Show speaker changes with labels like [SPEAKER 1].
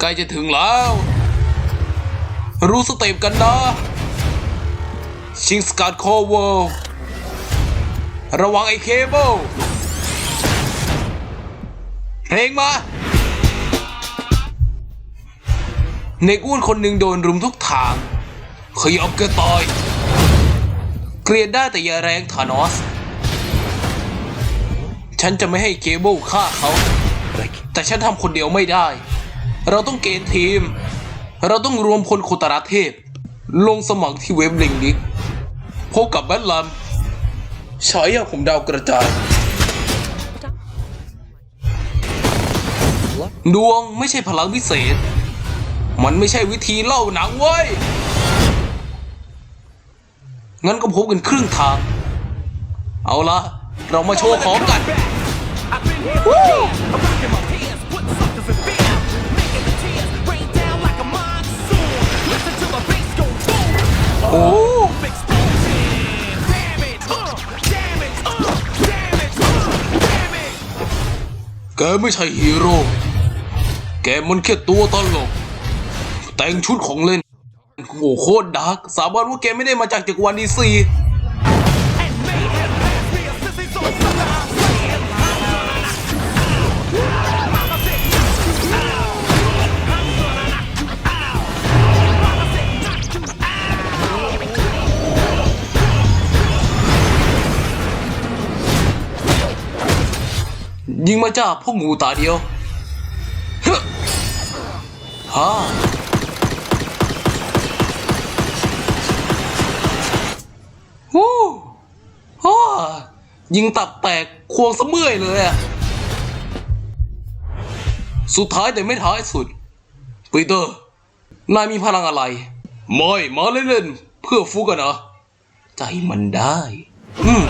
[SPEAKER 1] ใกล้จะถึงแล้ว รู้สเต็ปกันนะชิงสกัดโคเวอร์ระวังไอ้เคเบิลเพลงมาเนกอ้วนคนหนึ่งโดนรุมทุกทางขยอบกระตายเกลียดได้แต่อย่าแรงธานอส ฉันจะไม่ให้เคเบิลฆ่าเขา แต่ฉันทำคนเดียวไม่ได้ เราต้องเกณฑ์ทีม เราต้องรวมพลโคตรเทพ ลงสมัครที่เว็บลิงดิกพบกับแบทลัมฉายาผมดาวกระจาย ดวงไม่ใช่พลังพิเศษ มันไม่ใช่วิธีเล่าหนังเว้ย งั้นก็พบกันครึ่งทาง เอาละ เรามาโชว์ของกัน โอ้แกไม่ใช่ฮีโร่ แกมันแค่ตัวตลก แต่งชุดของเล่น โอ้โหโคตรดาร์กสาบานว่าแกไม่ได้มาจากจักรวาลดีซี ยิงมาจ้าพวกหมูตาเดียวฮึฮ่าฮู้ฮ่ายิงตับแตกควงสะเมื่อยเลยอะสุดท้ายแต่ไม่ท้ายสุดปีเตอร์ นายมีพลังอะไร ไม่ มาเล่นๆเพื่อฟุกกันนะใจมันได้ อืม